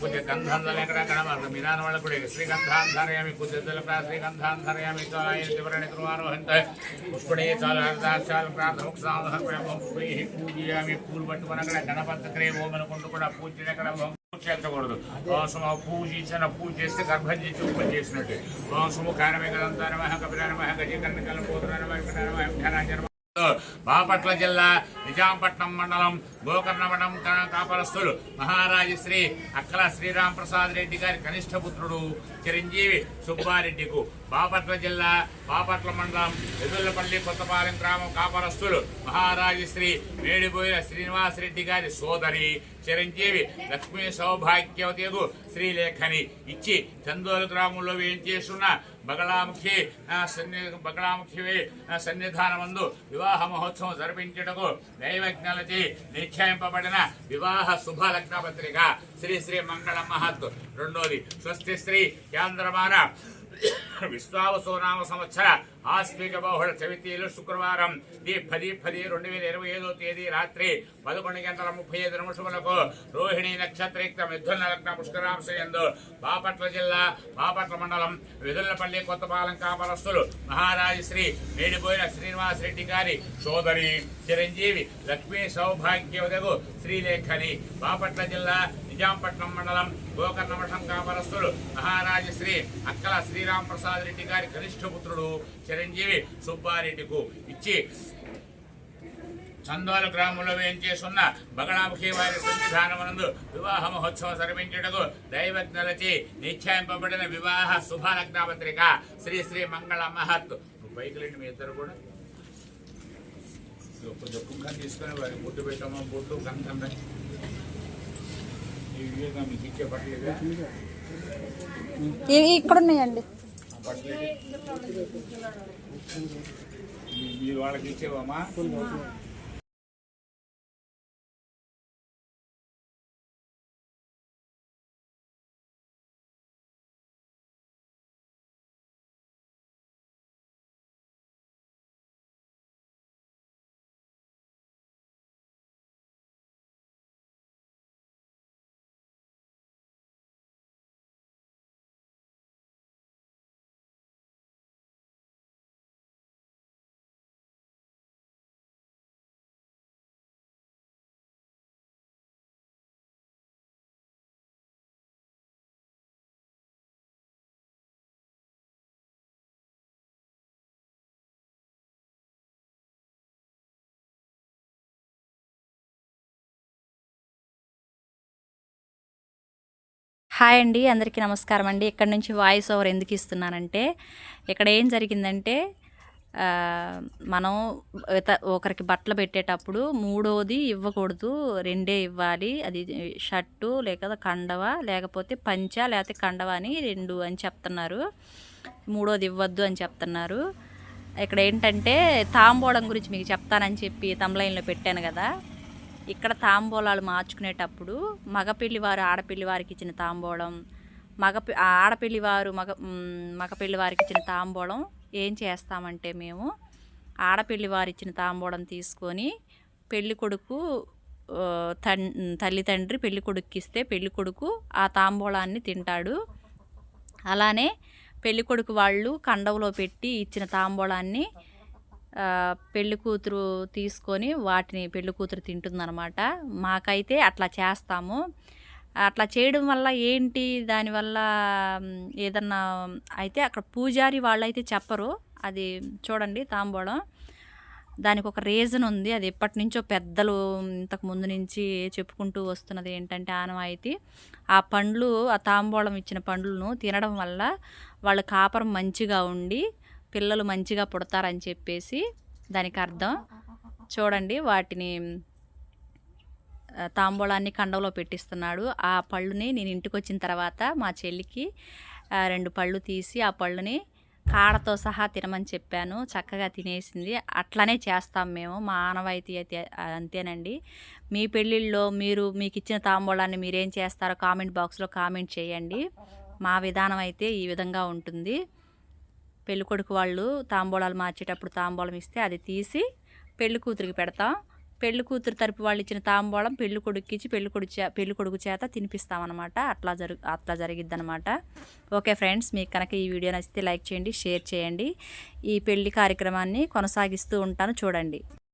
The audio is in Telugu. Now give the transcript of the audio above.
పూజ గంధం ఎక్కడ కడమ మిదాన వాళ్ళ కూడా శ్రీగంధాన్ ధారయామి పూజల శ్రీగంధాన్ పుష్పడే చాలు చాలు పూజయామి పూలు పట్టుకునక్కడ గణపతి క్రియ ఓం అనుకుంటూ కూడా పూజ అక్కడ చేర్చకూడదు. కోసం పూజించిన పూజ చేస్తే గర్భం చేసి ఉప చేసినట్టు. కోసము కారమే కదంతా నమః కపిల నమః గజకర్ణ కలం పోతున్న బాపట్ల జిల్లా నిజాంపట్నం మండలం గోకర్ణమఠం కా- మహారాజు శ్రీ అక్కల శ్రీరామ్ ప్రసాద్ రెడ్డి గారి కనిష్ట పుత్రుడు చిరంజీవి సుబ్బారెడ్డికు బాపట్ల జిల్లా బాపట్ల మండలం ఎదుర్లపల్లి కొత్తపాలెం గ్రామం కాపరస్తులు మహారాజు శ్రీ శ్రీనివాస్ రెడ్డి గారి సోదరి చిరంజీవి లక్ష్మీ సౌభాగ్యవతకు శ్రీలేఖని ఇచ్చి చందోలు గ్రామంలో వేయించేస్తున్న బగళాముఖి సన్ని బగళాముఖి సన్నిధానమందు వివాహ మహోత్సవం జరిపించుటకు దైవజ్ఞలచే నిశ్చయింపబడిన వివాహ శుభ లగ్న పత్రిక శ్రీ శ్రీ మంగళ మహత్. రెండోది స్వస్తి శ్రీ కేంద్రమాన విశ్వావసోనామ సంవత్సర ఆస్తిక బహుళ చవితీలు శుక్రవారం. ది పది పది రెండు వేల ఇరవై ఐదో తేదీ రాత్రి పదకొండు గంటల ముప్పై ఐదు నిమిషములకు రోహిణి నక్షత్రయుక్త మిథున లగ్న పుష్కరాంశయందు బాపట్ల జిల్లా బాపట్ల మండలం వెదుల్లపల్లి కొత్తపాలెం కాపలస్తులు మహారాజు శ్రీ మేడిపోయిన శ్రీనివాస్ రెడ్డి గారి సోదరి చిరంజీవి లక్ష్మీ సౌభాగ్యవదగు శ్రీలేఖని బాపట్ల జిల్లా నిజాంపట్నం మండలం గోకర్ణమఠం కాపరస్తులు మహారాజు శ్రీ అక్కల శ్రీరామ్ ప్రసాద్ రెడ్డి గారి కనిష్ట పుత్రుడు చిరంజీవి సుబ్బారెడ్డికు ఇచ్చి చందోల గ్రామంలో వేయించేసున్న బగళాముఖి వారి సన్నిధానమునందు వివాహ మహోత్సవం సర్వించుటకు దైవజ్ఞలచే నిశ్చయింపబడిన వివాహ శుభలగ్న పత్రిక శ్రీ శ్రీ మంగళ మహత్. పైకిలండి మీ ఇద్దరు కూడా. కొంచెం కుక్క తీసుకొని వారి బొట్టు పెట్టామా బొట్టు గంధం ఈ మీకు ఇచ్చే పట్టలేదా ఇక్కడ ఉన్నాయండి మీరు వాళ్ళకి ఇచ్చేవమ్మా. హాయ్ అండి అందరికీ నమస్కారం అండి. ఇక్కడ నుంచి వాయిస్ ఓవర్ ఎందుకు ఇస్తున్నానంటే ఇక్కడ ఏం జరిగిందంటే మనం ఇత- ఒకరికి బట్టలు పెట్టేటప్పుడు మూడోది ఇవ్వకూడదు రెండే ఇవ్వాలి. అది షర్టు లేక కండవ లేకపోతే పంచ లేకపోతే కండవ అని రెండు అని చెప్తున్నారు. మూడోది ఇవ్వద్దు అని చెప్తున్నారు. ఇక్కడ ఏంటంటే తాంబోడం గురించి మీకు చెప్తానని చెప్పి తమ్లైన్లో పెట్టాను కదా. ఇక్కడ తాంబూలాలు మార్చుకునేటప్పుడు మగపిల్లివారు ఆడపిల్లివారికి ఆడపిల్లి వారికి ఇచ్చిన తాంబూలం మగ ఆడపిల్లివారు మగ మగపిల్లివారికి వారికి ఇచ్చిన తాంబూలం ఏం చేస్తామంటే మేము ఆడపిల్లి వారు ఇచ్చిన తాంబూలం తీసుకొని పెళ్ళి కొడుకు తల్లి తండ్రి పెళ్ళి కొడుకుకి ఇస్తే పెళ్ళి కొడుకు ఆ తాంబూలాన్ని తింటాడు. అలానే పెళ్ళి కొడుకు వాళ్ళు కండవలో పెట్టి ఇచ్చిన తాంబూలాన్ని పెళ్ళి కూతురు తీసుకొని వాటిని పెళ్ళి కూతురు తింటుందన్నమాట. మాకైతే అట్లా చేస్తాము. అట్లా చేయడం వల్ల ఏంటి? దానివల్ల ఏదన్నా అయితే అక్కడ పూజారి వాళ్ళు అయితే చెప్పరు. అది చూడండి తాంబూలం. దానికి ఒక రీజన్ ఉంది. అది ఎప్పటి నుంచో పెద్దలు ఇంతకు ముందు నుంచి చెప్పుకుంటూ వస్తున్నది ఏంటంటే ఆనవాయితీ. ఆ పండ్లు ఆ తాంబూలం ఇచ్చిన పండ్లను తినడం వల్ల వాళ్ళ కాపరం మంచిగా ఉండి పిల్లలు మంచిగా పుడతారని చెప్పేసి దానికి అర్థం. చూడండి వాటిని తాంబూలాన్ని కండంలో పెట్టిస్తున్నాడు. ఆ పళ్ళుని నేను ఇంటికి వచ్చిన తర్వాత మా చెల్లికి రెండు పళ్ళు తీసి ఆ పళ్ళుని కాడతో సహా తినమని చెప్పాను. చక్కగా తినేసింది. అట్లనే చేస్తాం మేము. మా ఆనవాయితీ అయితే అంతేనండి. మీ పెళ్ళిళ్ళలో మీరు మీకు ఇచ్చిన తాంబూలాన్ని మీరేం చేస్తారో కామెంట్ బాక్స్లో కామెంట్ చేయండి. మా విధానం అయితే ఈ విధంగా ఉంటుంది. పెళ్ళికొడుకు వాళ్ళు తాంబూలాలు మార్చేటప్పుడు తాంబూలం ఇస్తే అది తీసి పెళ్ళి కూతురికి పెడతాం. పెళ్ళి కూతురు తరపు వాళ్ళు ఇచ్చిన తాంబూలం పెళ్ళి కొడుకు ఇచ్చి పెళ్ళి కొడుకు చే పెళ్ళి కొడుకు చేత తినిపిస్తామన్నమాట. అట్లా జరుగు అట్లా జరిగిద్ది అనమాట ఓకే ఫ్రెండ్స్ మీకు కనుక ఈ వీడియో నచ్చితే లైక్ చేయండి షేర్ చేయండి. ఈ పెళ్ళి కార్యక్రమాన్ని కొనసాగిస్తూ ఉంటాను. చూడండి.